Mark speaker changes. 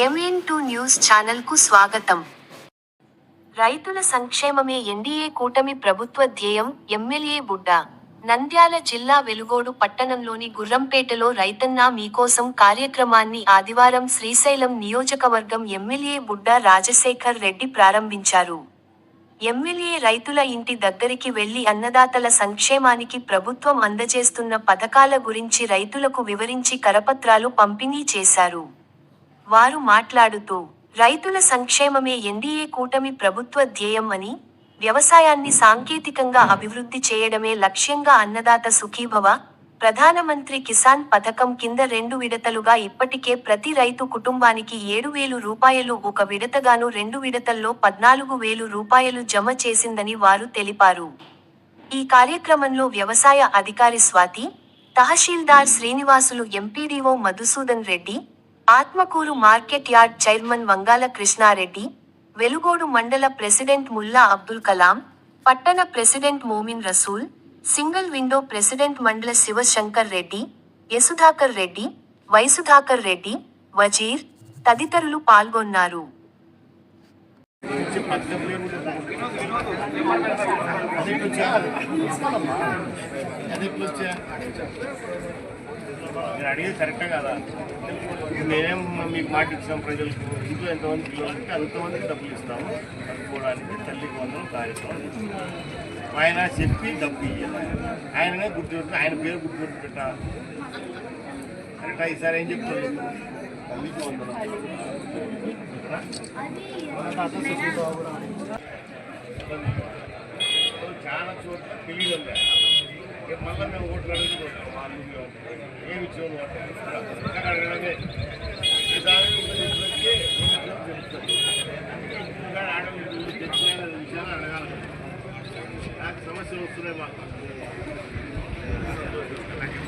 Speaker 1: MN two news ఛానల్కు స్వాగతం. రైతుల సంక్షేమమే ఎన్డీఏ కూటమి ప్రభుత్వ ధ్యేయం ఎమ్మెల్యే బుడ్డ. నంద్యాల జిల్లా వెలుగోడు పట్టణంలోని గుర్రంపేటలో రైతన్న మీకోసం కార్యక్రమాన్ని ఆదివారం శ్రీశైలం నియోజకవర్గం ఎమ్మెల్యే బుడ్డ రాజశేఖర్ రెడ్డి ప్రారంభించారు. ఎమ్మెల్యే రైతుల ఇంటి దగ్గరికి వెళ్ళి అన్నదాతల సంక్షేమానికి ప్రభుత్వం అందజేస్తున్న పథకాల గురించి రైతులకు వివరించి కరపత్రాలు పంపిణీ చేశారు. వారు మాట్లాడుతూ రైతుల సంక్షేమమే ఎన్డీఏ కూటమి ప్రభుత్వ ధ్యేయం అని వ్యవసాయాన్ని సాంకేతికంగా అభివృద్ధి చేయడమే లక్ష్యంగా అన్నదాత సుఖీభవ ప్రధానమంత్రి కిసాన్ పథకం కింద రెండు విడతలుగా ఇప్పటికే ప్రతి రైతు కుటుంబానికి ఏడు వేలు రూపాయలు ఒక విడతగాను రెండు విడతల్లో పద్నాలుగు వేలు రూపాయలు జమ చేసిందని వారు తెలిపారు. ఈ కార్యక్రమంలో వ్యవసాయ అధికారి స్వాతి తహసీల్దార్ Srinivasulu MPDO Madhusudan Reddy Atmakur market yard chairman Vangala Krishnareddy Velugodu మండల ప్రెసిడెంట్ ముల్లా అబ్దుల్ కలాం పట్టణ president Momin Rasool single window president మండల శివశంకర్ రెడ్డి యసుధాకర్ రెడ్డి వైసుధాకర్ రెడ్డి వజీర్ తదితరులు పాల్గొన్నారు.
Speaker 2: మీరు అడిగేది కరెక్టే కదా. మేమేం మీకు మాట ఇచ్చాం ప్రజలకు. ఇంట్లో ఎంతమంది పిల్లలకి అంతమందికి డబ్బులు ఇస్తాము. చదువుకోవడానికి తల్లికి వందలు కార్యక్రమం ఆయన చెప్పి డబ్బు ఇవ్వాలి ఆయననే గుర్తుపెట్టు ఆయన పేరు గుర్తుపెట్టు పెట్ట కరెక్టా? ఈసారి ఏం చెప్తారు? తల్లికి వందలు చాలా చోట్ల తెలియదు మళ్ళీ మేము ఓట్లు అడుగుతున్నాం వాళ్ళు వీళ్ళు. అడగాలి నాకు వస్తున్నాయి మాకు నాకు